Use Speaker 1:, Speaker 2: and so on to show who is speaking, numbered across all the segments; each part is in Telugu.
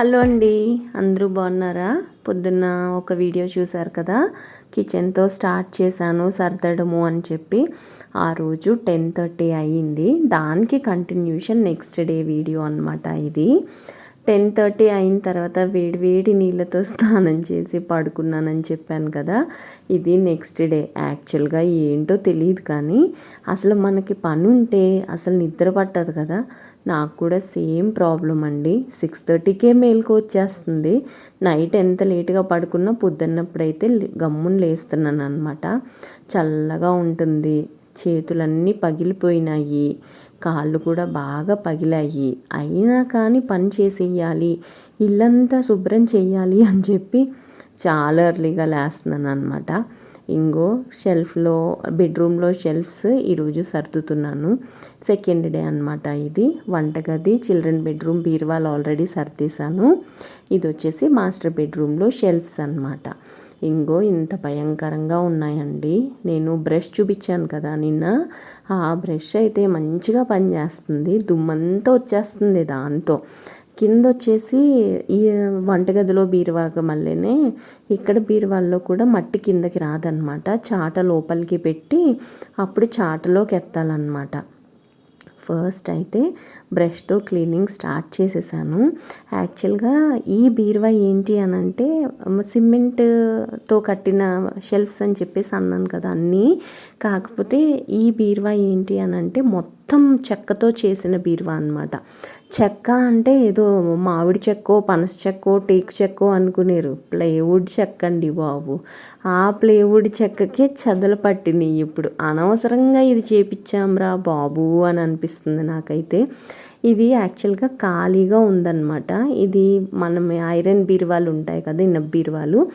Speaker 1: హలో అండి. అందరూ బాగున్నారా? పొద్దున్న ఒక వీడియో చూశారు కదా. కిచెన్తో స్టార్ట్ చేశాను సర్దడము అని చెప్పి. ఆ రోజు టెన్ థర్టీ అయ్యింది. దానికి కంటిన్యూషన్ నెక్స్ట్ డే వీడియో అనమాట ఇది. టెన్ థర్టీ అయిన తర్వాత వేడి వేడి నీళ్ళతో స్నానం చేసి పడుకున్నానని చెప్పాను కదా ఇది నెక్స్ట్ డే. యాక్చువల్గా ఏంటో తెలియదు కానీ అసలు మనకి పని ఉంటే అసలు నిద్ర పట్టదు కదా. నాకు కూడా సేమ్ ప్రాబ్లం అండి. సిక్స్ థర్టీకే మేలుకు వచ్చేస్తుంది. నైట్ ఎంత లేట్గా పడుకున్నా పొద్దున్నప్పుడైతే గమ్మున లేస్తున్నాను అనమాట చల్లగా ఉంటుంది. చేతులన్నీ పగిలిపోయినాయి. కాళ్ళు కూడా బాగా పగిలాయి. అయినా కానీ పని చేసేయాలి. ఇల్లంతా శుభ్రం చేయాలి అని చెప్పి చాలా ఎర్లీగా లేస్తున్నాను అనమాట ఇంగో షెల్ఫ్లో బెడ్రూమ్లో షెల్ఫ్స్ ఈరోజు సర్దుతున్నాను. సెకండ్ డే అనమాట ఇది. వంటగది చిల్డ్రన్ బెడ్రూమ్ బీరువాలు ఆల్రెడీ సర్దేశాను. ఇది వచ్చేసి మాస్టర్ బెడ్రూమ్లో షెల్ఫ్స్ అనమాట ఇంగో ఇంత భయంకరంగా ఉన్నాయండి. నేను బ్రష్ చూపించాను కదా నిన్న. ఆ బ్రష్ అయితే మంచిగా పనిచేస్తుంది. దుమ్మంతా వచ్చేస్తుంది దాంతో. కింద వచ్చేసి ఈ వంటగదిలో బీరువాగా మళ్ళీనే ఇక్కడ బీరువాల్లో కూడా మట్టి కిందకి రాదనమాట చాట లోపలికి పెట్టి అప్పుడు చాటలోకి ఎత్తాలన్నమాట. ఫస్ట్ అయితే బ్రష్తో క్లీనింగ్ స్టార్ట్ చేసేసాను. యాక్చువల్గా ఈ బీరువా ఏంటి అని అంటే సిమెంట్తో కట్టిన షెల్ఫ్స్ అని చెప్పేసి అన్నాను కదా అన్నీ. కాకపోతే ఈ బీరువా ఏంటి అని అంటే మొత్తం మొత్తం చెక్కతో చేసిన బీరువా అనమాట చెక్క అంటే ఏదో మామిడి చెక్కో పనస చెక్కో టేకు చెక్కో అనుకునేరు. ప్లేవుడ్ చెక్క అండి బాబు. ఆ ప్లేవుడ్ చెక్కకే చదలు పట్టినాయి ఇప్పుడు. అనవసరంగా ఇది చేపించాంరా బాబు అని అనిపిస్తుంది నాకైతే. ఇది యాక్చువల్గా ఖాళీగా ఉందన్నమాట. ఇది మనం ఐరన్ బీరువాలు ఉంటాయి కదా ఇన్న బీరువాలు.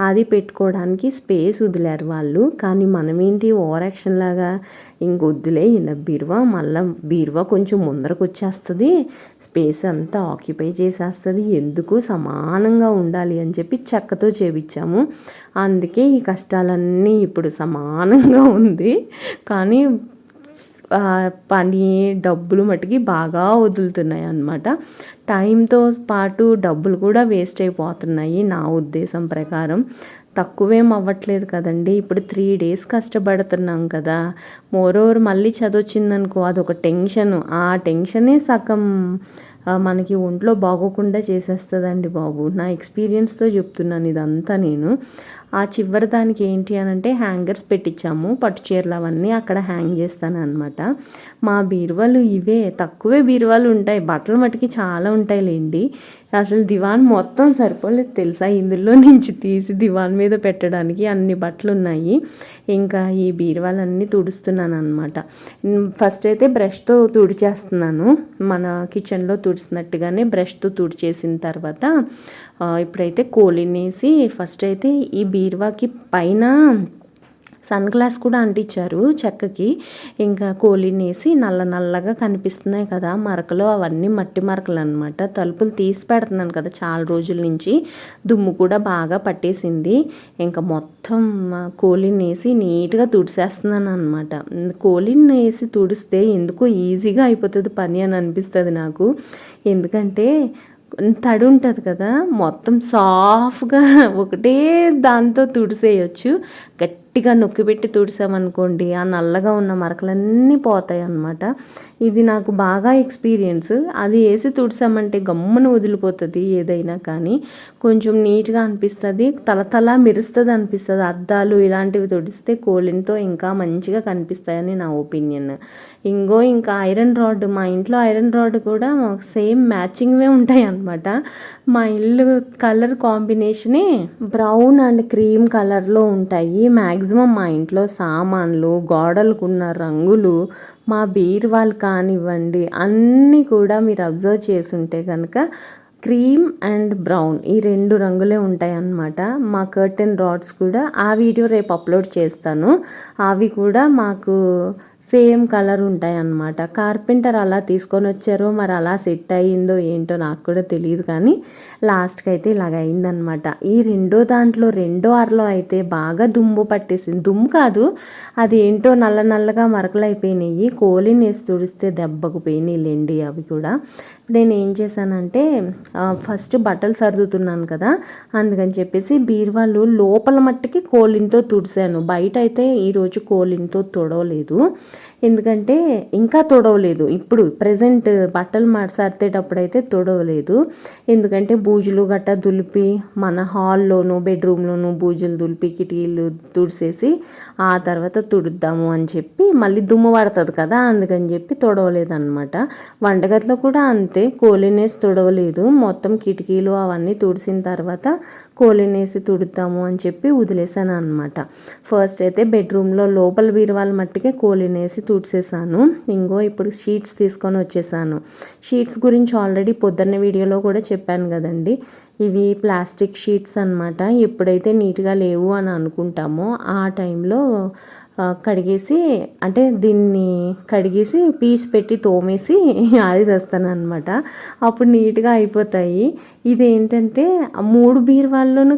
Speaker 1: అది పెట్టుకోవడానికి స్పేస్ వదిలేరు వాళ్ళు. కానీ మనమేంటి ఓవర్ యాక్షన్ లాగా ఇంకొద్దులే ఇన్న బీరువా? మళ్ళీ బీరువా కొంచెం ముందరకు వచ్చేస్తుంది స్పేస్ అంతా ఆక్యుపై చేసేస్తుంది. ఎందుకు సమానంగా ఉండాలి అని చెప్పి చెక్కతో చేపించాము అందుకే ఈ కష్టాలన్నీ ఇప్పుడు సమానంగా ఉంది. కానీ పని డబ్బులు మటుకి బాగా వదులుతున్నాయి అన్నమాట. టైంతో పాటు డబ్బులు కూడా వేస్ట్ అయిపోతున్నాయి నా ఉద్దేశం ప్రకారం. తక్కువేం అవ్వట్లేదు కదండి. ఇప్పుడు త్రీ డేస్ కష్టపడుతున్నాం కదా. మోరోవర్ మళ్ళీ చదవచ్చిందనుకో అదొక టెన్షన్. ఆ టెన్షనే సగం మనకి ఒంట్లో బాగోకుండా చేసేస్తుందండి బాబు. నా ఎక్స్పీరియన్స్తో చెప్తున్నాను ఇదంతా నేను. ఆ చివరి దానికి ఏంటి అని అంటే హ్యాంగర్స్ పెట్టించాము పట్టు చీరలు అవన్నీ అక్కడ హ్యాంగ్ చేస్తాను అనమాట మా బీరువాలు ఇవే తక్కువే బీరువాలు ఉంటాయి బట్టలు మటుకి చాలా ఉంటాయిలేండి. అసలు దివాన్ మొత్తం సరిపోలేదు తెలుసా? ఇందులో నుంచి తీసి దివాన్ మీద పెట్టడానికి అన్ని బట్టలు ఉన్నాయి ఇంకా ఈ బీరువాలన్నీ తుడుస్తున్నాను అనమాట ఫస్ట్ అయితే బ్రష్తో తుడిచేస్తున్నాను. మన కిచెన్లో తుడిచినట్టుగానే బ్రష్తో తుడిచేసిన తర్వాత ఇప్పుడైతే కోలినేసి ఫస్ట్ అయితే ఈ బీరువాకి పైన సన్ గ్లాస్ కూడా అంటించారు చెక్కకి. ఇంకా కోలినేసి నల్ల నల్లగా కనిపిస్తున్నాయి కదా మరకలు అవన్నీ మట్టి మరకలు అనమాట తలుపులు తీసి పెడుతున్నాను కదా చాలా రోజుల నుంచి. దుమ్ము కూడా బాగా పట్టేసింది. ఇంకా మొత్తం కోలినేసి నీట్గా తుడిసేస్తున్నాను అనమాట కోలిని వేసి తుడిస్తే ఎందుకో ఈజీగా అయిపోతుంది పని అని అనిపిస్తుంది నాకు. ఎందుకంటే తడి ఉంటుంది కదా మొత్తం సాఫ్ట్గా ఒకటే దాంతో తుడిసేయచ్చు. గట్టి గట్టిగా నొక్కిపెట్టి తుడిసామనుకోండి ఆ నల్లగా ఉన్న మరకలన్నీ పోతాయి అన్నమాట ఇది నాకు బాగా ఎక్స్పీరియన్స్. అది వేసి తుడిసామంటే గమ్మున వదిలిపోతుంది ఏదైనా కానీ. కొంచెం నీట్గా అనిపిస్తుంది తలతల మెరుస్తుంది అనిపిస్తుంది. అద్దాలు ఇలాంటివి తుడిస్తే కోలిన్తో ఇంకా మంచిగా కనిపిస్తాయని నా ఒపీనియన్. ఇంకో ఇంకా ఐరన్ రాడ్ మా ఇంట్లో ఐరన్ రాడ్ కూడా సేమ్ మ్యాచింగ్వే ఉంటాయి అనమాట మా ఇల్లు కలర్ కాంబినేషనే బ్రౌన్ అండ్ క్రీమ్ కలర్లో ఉంటాయి మ్యాక్సిమం మ్యాక్సిమం మా ఇంట్లో సామాన్లు గోడలకున్న రంగులు మా బీర్వాల్ కానివ్వండి అన్నీ కూడా మీరు అబ్జర్వ్ చేసుంటే కనుక క్రీమ్ అండ్ బ్రౌన్ ఈ రెండు రంగులే ఉంటాయి అన్నమాట మా కర్టెన్ రాడ్స్ కూడా ఆ వీడియో రేపు అప్లోడ్ చేస్తాను. అవి కూడా మాకు సేమ్ కలర్ ఉంటాయి అన్నమాట కార్పెంటర్ అలా తీసుకొని వచ్చారో మరి అలా సెట్ అయ్యిందో ఏంటో నాకు కూడా తెలియదు కానీ లాస్ట్కి అయితే ఇలాగ అయిందనమాట ఈ రెండో దాంట్లో రెండో అరలో అయితే బాగా దుమ్ము పట్టేసింది. దుమ్ము కాదు అది ఏంటో నల్ల నల్లగా మరకలు అయిపోయినాయి. కోలిని వేసి తుడిస్తే దెబ్బకు పోయినాయి లేండి అవి కూడా. నేను ఏం చేశానంటే ఫస్ట్ బట్టలు సర్దుతున్నాను కదా అందుకని చెప్పేసి బీరువాళ్ళు లోపల మట్టికి కోలిన్తో తుడిసాను బయట అయితే ఈరోజు కోలిన్తో తుడవలేదు. ఎందుకంటే ఇంకా తొడవలేదు. ఇప్పుడు ప్రజెంట్ బట్టలు మాట అయితే తొడవలేదు. ఎందుకంటే బూజులు గట్ట దులిపి మన హాల్లోనూ బెడ్రూమ్లోనూ బూజులు దులిపి కిటికీలు తుడిసేసి ఆ తర్వాత తుడుద్దాము అని చెప్పి మళ్ళీ దుమ్ము పడుతుంది కదా అందుకని చెప్పి తొడవలేదన్నమాట. వంటగదిలో కూడా అంతే కోలినేసి తుడవలేదు. మొత్తం కిటికీలు అవన్నీ తుడిసిన తర్వాత కోలినేసి తుడుద్దాము అని చెప్పి వదిలేసాను అనమాట ఫస్ట్ అయితే బెడ్రూమ్లో లోపల బీరువాల మట్టికే అనేసి తుడిసేసాను. ఇంకో ఇప్పుడు షీట్స్ తీసుకొని వచ్చేసాను. షీట్స్ గురించి ఆల్రెడీ పొద్దున్న వీడియోలో కూడా చెప్పాను కదండి. ఇవి ప్లాస్టిక్ షీట్స్ అన్నమాట. ఎప్పుడైతే నీట్గా లేవు అని అనుకుంటామో ఆ టైంలో కడిగేసి అంటే దీన్ని కడిగేసి పీస్ పెట్టి తోమేసి ఆరేసేస్తాను అనమాట అప్పుడు నీట్గా అయిపోతాయి. ఇది ఏంటంటే మూడు బీరువాల్లోనూ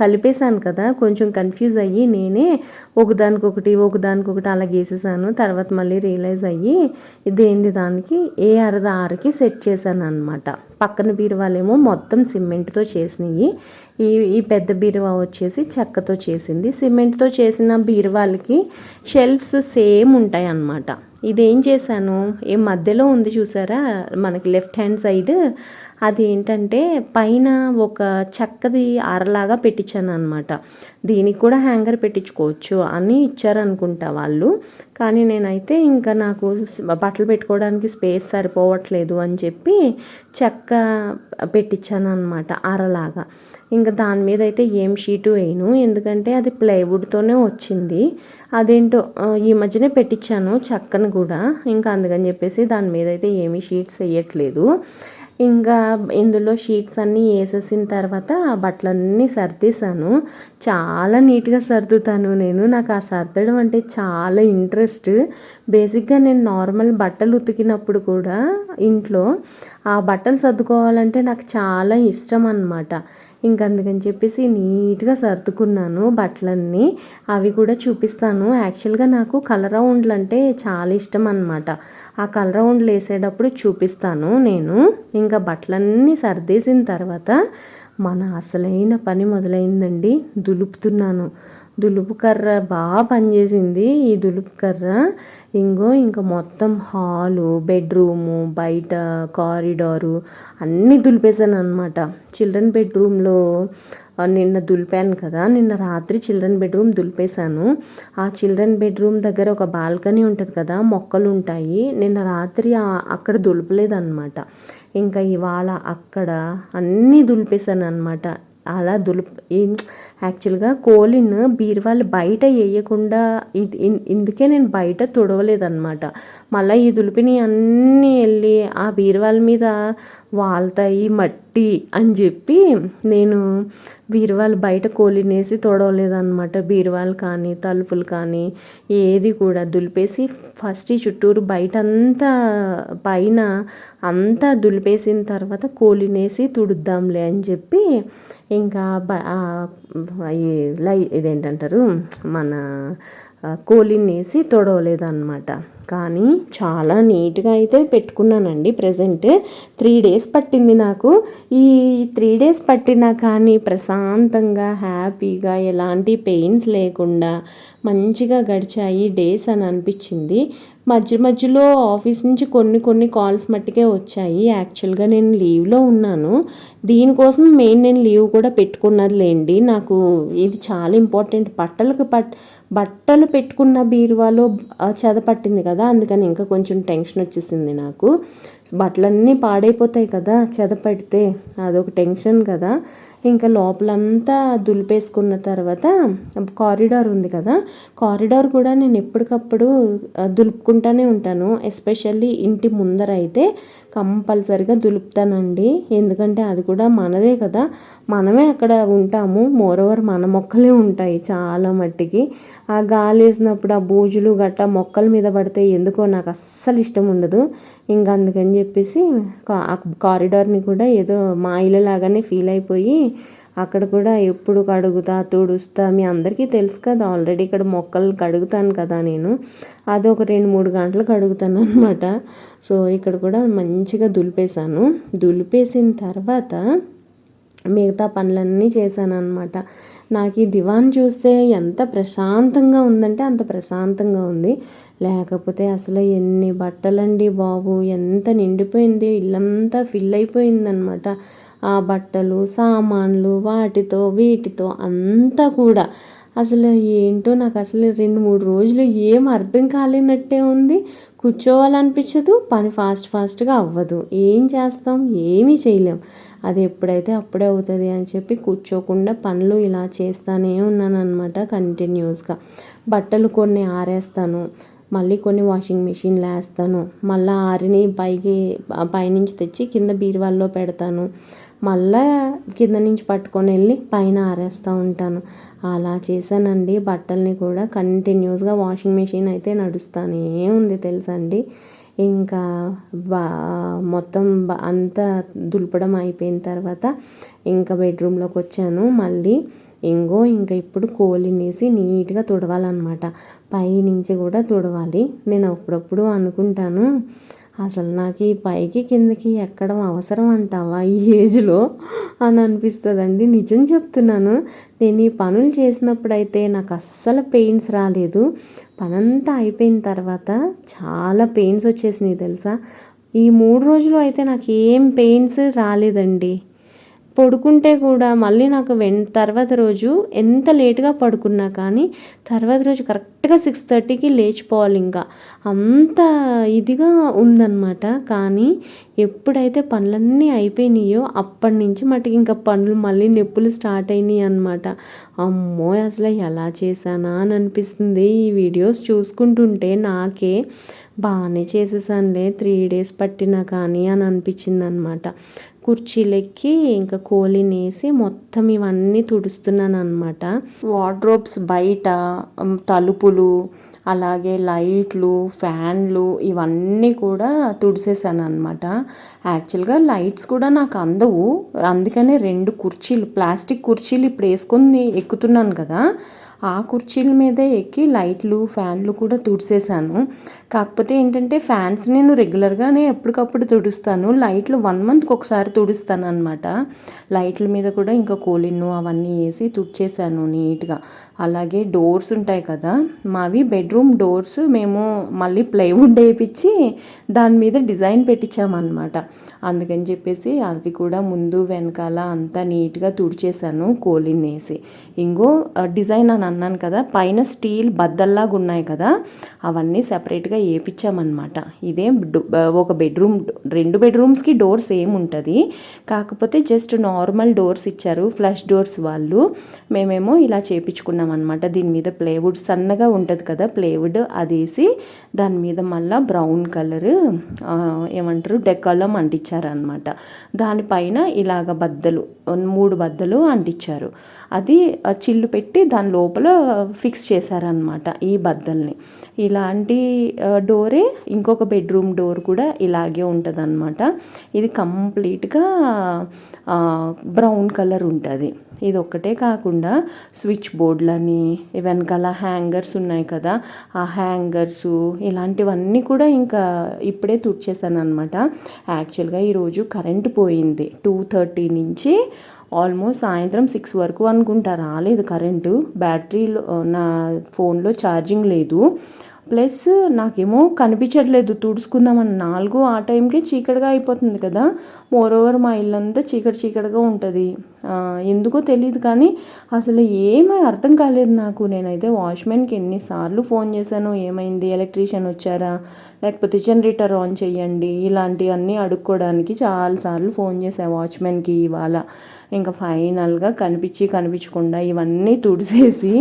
Speaker 1: కలిపేశాను కదా కొంచెం కన్ఫ్యూజ్ అయ్యి నేనే ఒకదానికొకటి ఒకదానికొకటి అలా గీసేసాను తర్వాత మళ్ళీ రియలైజ్ అయ్యి ఇదేంది దానికి ఏ అరద ఆరకి సెట్ చేశాను అనమాట పక్కన బీరువాలేమో మొత్తం సిమెంట్తో చేసినవి ఈ ఈ పెద్ద బీరువా వచ్చేసి చెక్కతో చేసింది. సిమెంట్తో చేసిన బీరువాలకి షెల్ఫ్స్ సేమ్ ఉంటాయి అన్నమాట ఇదేం చేశాను ఏ మధ్యలో ఉంది చూసారా మనకి లెఫ్ట్ హ్యాండ్ సైడ్ అది ఏంటంటే పైన ఒక చెక్కది అరలాగా పెట్టించాను అనమాట దీనికి కూడా హ్యాంగర్ పెట్టించుకోవచ్చు అని ఇచ్చారనుకుంటా వాళ్ళు. కానీ నేనైతే ఇంకా నాకు బట్టలు పెట్టుకోవడానికి స్పేస్ సరిపోవట్లేదు అని చెప్పి చెక్క పెట్టించాను అనమాట అరలాగా. ఇంకా దాని మీద అయితే ఏం షీటు వేయను. ఎందుకంటే అది ప్లైవుడ్తోనే వచ్చింది. అదేంటో ఈ మధ్యనే పెట్టించాను చెక్కను కూడా. ఇంకా అందుకని చెప్పేసి దాని మీద అయితే ఏమీ షీట్స్ వేయట్లేదు. ఇంకా ఇందులో షీట్స్ అన్నీ వేసేసిన తర్వాత ఆ బట్టలన్నీ సర్దేశాను. చాలా నీట్గా సర్దుతాను నేను. నాకు ఆ సర్దడం అంటే చాలా ఇంట్రెస్ట్. బేసిక్గా నేను నార్మల్ బట్టలు ఉతికినప్పుడు కూడా ఇంట్లో ఆ బట్టలు సర్దుకోవాలంటే నాకు చాలా ఇష్టం అన్నమాట. అందుకని చెప్పేసి నీట్గా సర్దుకున్నాను బట్టలన్నీ. అవి కూడా చూపిస్తాను. యాక్చువల్గా నాకు కలర్ రౌండ్లు అంటే చాలా ఇష్టం అనమాట ఆ కలర్ రౌండ్లు వేసేటప్పుడు చూపిస్తాను నేను. ఇంకా బట్టలన్నీ సర్దేసిన తర్వాత మన అసలైన పని మొదలైందండి. దులుపుతున్నాను. దులుపు కర్ర బాగా పనిచేసింది ఈ దులుపు కర్ర. ఇంకో ఇంకా మొత్తం హాలు బెడ్రూము బయట కారిడారు అన్నీ దులిపేశాను అనమాట చిల్డ్రన్ బెడ్రూమ్లో నిన్న దులిపాను కదా నిన్న రాత్రి చిల్డ్రన్ బెడ్రూమ్ దులిపేశాను. ఆ చిల్డ్రన్ బెడ్రూమ్ దగ్గర ఒక బాల్కనీ ఉంటుంది కదా మొక్కలు ఉంటాయి. నిన్న రాత్రి అక్కడ దులపలేదన్నమాట. ఇంకా ఇవాళ అక్కడ అన్నీ దులిపేశాను అనమాట అలా దులుపు యాక్చువల్గా కోలిన్ బీరువాళ్ళు బయట వేయకుండా ఇది ఇందుకే నేను బయట తుడవలేదన్నమాట. మళ్ళీ ఈ దులిపిని అన్నీ వెళ్ళి ఆ బీరువాల మీద వాళ్తాయి మట్టి అని చెప్పి నేను బీరువాలు బయట కోలినేసి తొడవలేదన్నమాట. బీరువాలు కానీ తలుపులు కానీ ఏది కూడా దులిపేసి ఫస్ట్ ఈ చుట్టూరు బయట అంతా పైన అంతా దులిపేసిన తర్వాత కోలినేసి తుడుద్దాంలే అని చెప్పి ఇంకా లై ఇదేంటంటారు? మన కోలినేసి వేసి తొడవలేదన్నమాట. కానీ చాలా నీట్గా అయితే పెట్టుకున్నానండి ప్రజెంట్. త్రీ డేస్ పట్టింది నాకు. ఈ త్రీ డేస్ పట్టినా కానీ ప్రశాంతంగా హ్యాపీగా ఎలాంటి పెయిన్స్ లేకుండా మంచిగా గడిచాయి డేస్ అని అనిపించింది. మధ్య మధ్యలో ఆఫీస్ నుంచి కొన్ని కొన్ని కాల్స్ మట్టుకే వచ్చాయి. యాక్చువల్గా నేను లీవ్లో ఉన్నాను. దీనికోసం మెయిన్ నేను లీవ్ కూడా పెట్టుకున్నది లేండి నాకు ఇది చాలా ఇంపార్టెంట్. బట్టలకు పట్ బట్టలు పెట్టుకున్న బీరువాలో చెద పట్టింది కదా అందుకని ఇంకా కొంచెం టెన్షన్ వచ్చేసింది నాకు. బట్టలన్నీ పాడైపోతాయి కదా చెదపడితే అదొక టెన్షన్ కదా. ఇంకా లోపలంతా దులిపేసుకున్న తర్వాత కారిడార్ ఉంది కదా. కారిడార్ కూడా నేను ఎప్పటికప్పుడు దులుపుకుంటానే ఉంటాను. ఎస్పెషల్లీ ఇంటి ముందర అయితే కంపల్సరిగా దులుపుతానండి. ఎందుకంటే అది కూడా మనదే కదా. మనమే అక్కడ ఉంటాము. మోరోవర్ మన మొక్కలే ఉంటాయి చాలా మట్టికి. ఆ గాలి వేసినప్పుడు ఆ బూజులు గట్ట మొక్కల మీద పడితే ఎందుకో నాకు అస్సలు ఇష్టం ఉండదు. ఇంకా అందుకని చెప్పేసి ఆ కారిడార్ని కూడా ఏదో మా ఇల్లు లాగానే ఫీల్ అయిపోయి అక్కడ కూడా ఎప్పుడు కడుగుతా తుడుస్తా మీ అందరికీ తెలుసు కదా ఆల్రెడీ ఇక్కడ మొక్కలు కడుగుతాను కదా నేను. అది ఒక రెండు మూడు గంటలు కడుగుతాను అనమాట సో ఇక్కడ కూడా మంచిగా దులిపేశాను. దులిపేసిన తర్వాత మిగతా పనులన్నీ చేశాను అనమాట నాకు ఈ దివాన్ చూస్తే ఎంత ప్రశాంతంగా ఉందంటే అంత ప్రశాంతంగా ఉంది. లేకపోతే అసలు ఎన్ని బట్టలండి బాబు ఎంత నిండిపోయింది ఇల్లంతా ఫిల్ అయిపోయిందనమాట ఆ బట్టలు సామాన్లు వాటితో వీటితో అంతా కూడా అసలు ఏంటో నాకు అసలు రెండు మూడు రోజులు ఏం అర్థం కాలేనట్టే ఉంది. కూర్చోవాలనిపించదు పని ఫాస్ట్ ఫాస్ట్గా అవ్వదు. ఏం చేస్తాం? ఏమీ చేయలేం. అది ఎప్పుడైతే అప్పుడే అవుతుంది అని చెప్పి కూర్చోకుండా పనులు ఇలా చేస్తానే ఉన్నాను అనమాట కంటిన్యూస్గా. బట్టలు కొన్ని ఆరేస్తాను మళ్ళీ కొన్ని వాషింగ్ మిషన్లో వేస్తాను మళ్ళీ ఆరిని పైకి పైనుంచి తెచ్చి కింద బీరువాల్లో పెడతాను. మళ్ళీ కింద నుంచి పట్టుకొని వెళ్ళి పైన ఆరేస్తూ ఉంటాను. అలా చేశానండి. బట్టల్ని కూడా కంటిన్యూస్గా వాషింగ్ మెషిన్ అయితే నడుస్తానే ఉంది తెలుసా అండి ఇంకా బా మొత్తం అంతా దులపడం అయిపోయిన తర్వాత ఇంకా బెడ్రూమ్లోకి వచ్చాను. మళ్ళీ ఇంగో ఇంకా ఇప్పుడు కోలినేసి నీట్గా తుడవాలన్నమాట. పైనుంచి కూడా తుడవాలి. నేను అప్పుడప్పుడు అనుకుంటాను. అసలు నాకు ఈ పైకి కిందకి ఎక్కడం అవసరం అంటావా? ఈ ఏజ్లో అని అనిపిస్తుందండి. నిజం చెప్తున్నాను. నేను ఈ పనులు చేసినప్పుడైతే నాకు అస్సలు పెయిన్స్ రాలేదు. పనంతా అయిపోయిన తర్వాత చాలా పెయిన్స్ వచ్చేసినాయి తెలుసా? ఈ మూడు రోజులు అయితే నాకు ఏం పెయిన్స్ రాలేదండి. పడుకుంటే కూడా మళ్ళీ నాకు వెన్ తర్వాత రోజు ఎంత లేట్గా పడుకున్నా కానీ తర్వాత రోజు కరెక్ట్గా సిక్స్ థర్టీకి లేచిపోవాలి ఇంకా. అంత ఇదిగా ఉందన్నమాట. కానీ ఎప్పుడైతే పనులన్నీ అయిపోయినాయో అప్పటి నుంచి మటుకు ఇంకా పనులు మళ్ళీ నొప్పులు స్టార్ట్ అయినాయి అనమాట అమ్మో అసలు ఎలా చేశానా అని అనిపిస్తుంది ఈ వీడియోస్ చూసుకుంటుంటే నాకే. బాగానే చేసేసానులే త్రీ డేస్ పట్టినా కానీ అని అనిపించింది అనమాట కుర్చీలెక్కి ఇంకా కోలినేసి మొత్తం ఇవన్నీ తుడుస్తున్నాను అనమాట వార్డ్రోబ్స్ బయట తలుపులు అలాగే లైట్లు ఫ్యాన్లు ఇవన్నీ కూడా తుడిసేసాను అనమాట యాక్చువల్గా లైట్స్ కూడా నాకు అందవు. అందుకనే రెండు కుర్చీలు ప్లాస్టిక్ కుర్చీలు ఇప్పుడు వేసుకొని ఎక్కుతున్నాను కదా. ఆ కుర్చీల మీదే ఎక్కి లైట్లు ఫ్యాన్లు కూడా తుడిసేసాను. కాకపోతే ఏంటంటే ఫ్యాన్స్ నేను రెగ్యులర్గానే ఎప్పటికప్పుడు తుడుస్తాను. లైట్లు వన్ మంత్కి ఒకసారి తుడుస్తాను అనమాట లైట్ల మీద కూడా ఇంకా కోలిన్ను అవన్నీ వేసి తుడిచేసాను నీట్గా. అలాగే డోర్స్ ఉంటాయి కదా మావి బెడ్రూమ్ డోర్స్ మేము మళ్ళీ ప్లైవుడ్ వేయించి దాని మీద డిజైన్ పెట్టించామన్నమాట. అందుకని చెప్పేసి అవి కూడా ముందు వెనకాల అంతా నీట్గా తుడిచేసాను కోలిన్ వేసి. ఇంకో డిజైన్ అని అన్నాను కదా పైన స్టీల్ బద్దల్లాగా ఉన్నాయి కదా అవన్నీ సెపరేట్గా వేయించామన్నమాట ఇదే ఒక బెడ్రూమ్ రెండు బెడ్రూమ్స్కి డోర్స్ ఏం ఉంటుంది. కాకపోతే జస్ట్ నార్మల్ డోర్స్ ఇచ్చారు ఫ్లష్ డోర్స్ వాళ్ళు. మేమేమో ఇలా చేపించుకున్నాం అనమాట దీని మీద ప్లేవుడ్ సన్నగా ఉంటుంది కదా ప్లేవుడ్ అది వేసి దాని మీద మళ్ళీ బ్రౌన్ కలర్ ఏమంటారు డెకాలం అంటించారనమాట దానిపైన ఇలాగ బద్దలు మూడు బద్దలు అంటించారు అది చిల్లు పెట్టి దాని లోపల ఫిక్స్ చేశారనమాట ఈ బద్దల్ని. ఇలాంటి డోరే ఇంకొక బెడ్రూమ్ డోర్ కూడా ఇలాగే ఉంటుంది ఇది కంప్లీట్గా బ్రౌన్ కలర్ ఉంటుంది. ఇది ఒక్కటే కాకుండా స్విచ్ బోర్డులని వెనకాల హ్యాంగర్స్ ఉన్నాయి కదా ఆ హ్యాంగర్స్ ఇలాంటివన్నీ కూడా ఇంకా ఇప్పుడే తుడిచేసాను అనమాట యాక్చువల్గా ఈరోజు కరెంట్ పోయింది. టూ థర్టీ నుంచి ఆల్మోస్ట్ సాయంత్రం సిక్స్ వరకు అనుకుంటా రాలేదు కరెంటు. బ్యాటరీలో నా ఫోన్లో ఛార్జింగ్ లేదు. ప్లస్ నాకేమో కనిపించట్లేదు. తుడుచుకుందామని నాలుగు ఆ టైంకే చీకటిగా అయిపోతుంది కదా. మోర్ ఓవర్ మా ఇల్లంతా చీకటి చీకటిగా ఉంటుంది. ఎందుకో తెలియదు కానీ అసలు ఏమీ అర్థం కాలేదు నాకు. నేనైతే వాచ్మెన్కి ఎన్నిసార్లు ఫోన్ చేశాను ఏమైంది ఎలక్ట్రీషియన్ వచ్చారా లేకపోతే జనరేటర్ ఆన్ చేయండి ఇలాంటివన్నీ అడుక్కోవడానికి చాలాసార్లు ఫోన్ చేశాను వాచ్మెన్కి ఇవాళ. ఇంకా ఫైనల్గా కనిపించి కనిపించకుండా ఇవన్నీ తుడిసేసి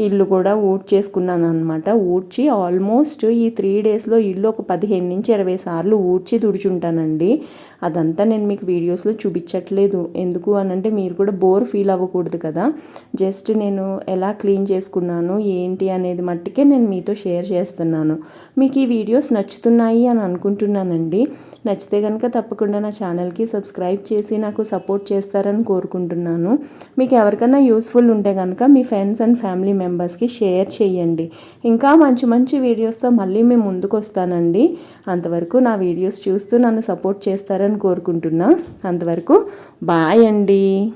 Speaker 1: ఇల్లు కూడా ఊడ్ చేసుకున్నాను అనమాట. ఊడ్చి ఆల్మోస్ట్ ఈ త్రీ డేస్లో ఇల్లు ఒక పదిహేను నుంచి ఇరవై సార్లు ఊడ్చి తుడుచుంటానండి. అదంతా నేను మీకు వీడియోస్లో చూపించట్లేదు. ఎందుకు అని అంటే మీరు కూడా బోర్ ఫీల్ అవ్వకూడదు కదా. జస్ట్ నేను ఎలా క్లీన్ చేసుకున్నాను ఏంటి అనేది మట్టుకే నేను మీతో షేర్ చేస్తున్నాను. మీకు ఈ వీడియోస్ నచ్చుతున్నాయి అని అనుకుంటున్నానండి. నచ్చితే కనుక తప్పకుండా నా ఛానల్కి సబ్స్క్రైబ్ చేసి నాకు సపోర్ట్ చేస్తారని కోరుకుంటున్నాను. మీకు ఎవరికైనా యూస్ఫుల్ ఉంటే కనుక మీ ఫ్రెండ్స్ అండ్ ఫ్యామిలీ మెంబర్స్కి షేర్ చేయండి. ఇంకా మంచి మంచి వీడియోస్తో మళ్ళీ మేము ముందుకు వస్తానండి. అంతవరకు నా వీడియోస్ చూస్తూ నన్ను సపోర్ట్ చేస్తారని కోరుకుంటున్నా. అంతవరకు బాయ్ అండి.